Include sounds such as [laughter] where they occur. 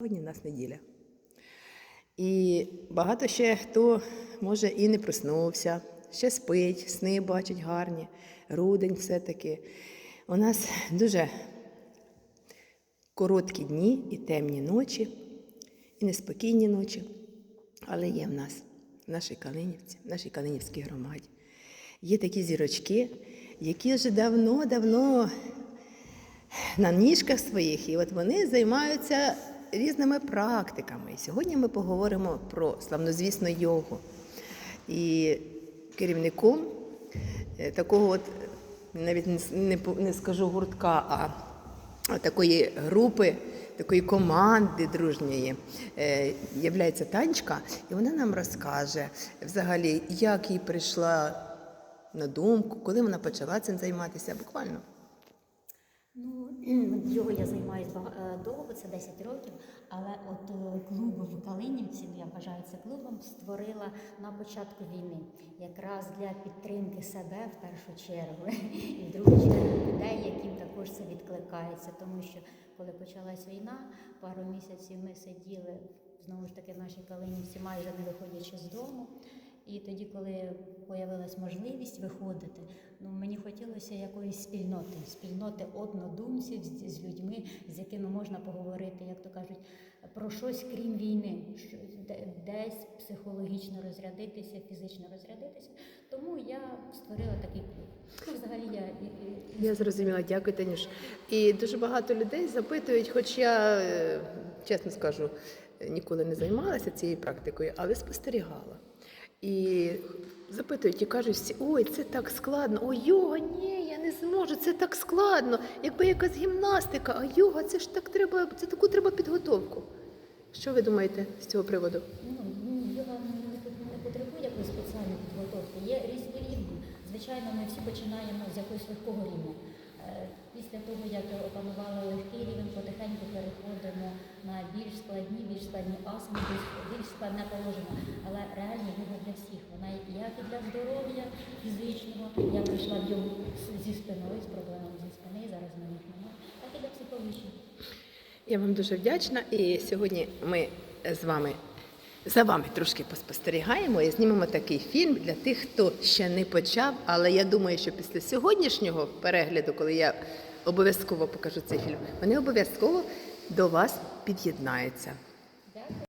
Сьогодні у нас неділя. І багато ще хто може і не проснувся, ще спить, сни бачить гарні, рудень все-таки. У нас дуже короткі дні і темні ночі, і неспокійні ночі, але є в нас, в нашій Калинівці, в нашій Калинівській громаді. Є такі зірочки, які вже давно-давно на ніжках своїх, і от вони займаються різними практиками. Сьогодні ми поговоримо про славнозвісну йогу. І керівником е, такого, от, навіть не, не, скажу гуртка, а, такої групи, такої команди дружньої е, являється Танечка, і вона нам розкаже взагалі, як їй прийшла на думку, коли вона почала цим займатися буквально. Ну, [clears throat] його я займаюся довго, це 10 років, але от е, клуб в Калинівці, ну, я вважаю це клубом, створила на початку війни, якраз для підтримки себе в першу чергу, [laughs] і в другу чергу людей, яким також це відкликається. Тому що коли почалась війна, пару місяців ми сиділи знову ж таки в нашій Калинівці, майже не виходячи з дому. І тоді, коли з'явилась можливість виходити, ну мені хотілося якоїсь спільноти, спільноти однодумців з, з людьми, з якими можна поговорити, як то кажуть, про щось крім війни, що де- десь психологічно розрядитися, фізично розрядитися. Тому я створила такий клуб. Ну, взагалі я Я зрозуміла, дякую, Танюш. І дуже багато людей запитують, хоч я, е, чесно скажу, ніколи не займалася цією практикою, але спостерігала. І запитують і кажуть всі, ой, це так складно, ой, йога, ні, я не зможу, це так складно. Якби якась гімнастика, а йога, це ж так треба, це таку треба підготовку. Що ви думаєте з цього приводу? Ну, йога не, потребує якоїсь спеціальної. Є різні рівні. Звичайно, ми всі починаємо з якогось легкого рівня. Того, як опанували легкий рівень, потихеньку переходимо на більш складні, більш складні асани, більш, складне положення. Але реально йога для всіх. Вона як і для здоров'я фізичного. Я прийшла в йогу зі спиною, з проблемами зі спини, зараз в мене немає, так і для психологічних. Я вам дуже вдячна. І сьогодні ми з вами за вами трошки поспостерігаємо і знімемо такий фільм для тих, хто ще не почав. Але я думаю, що після сьогоднішнього перегляду, коли я обов'язково покажу цей фільм, вони обов'язково до вас під'єднаються.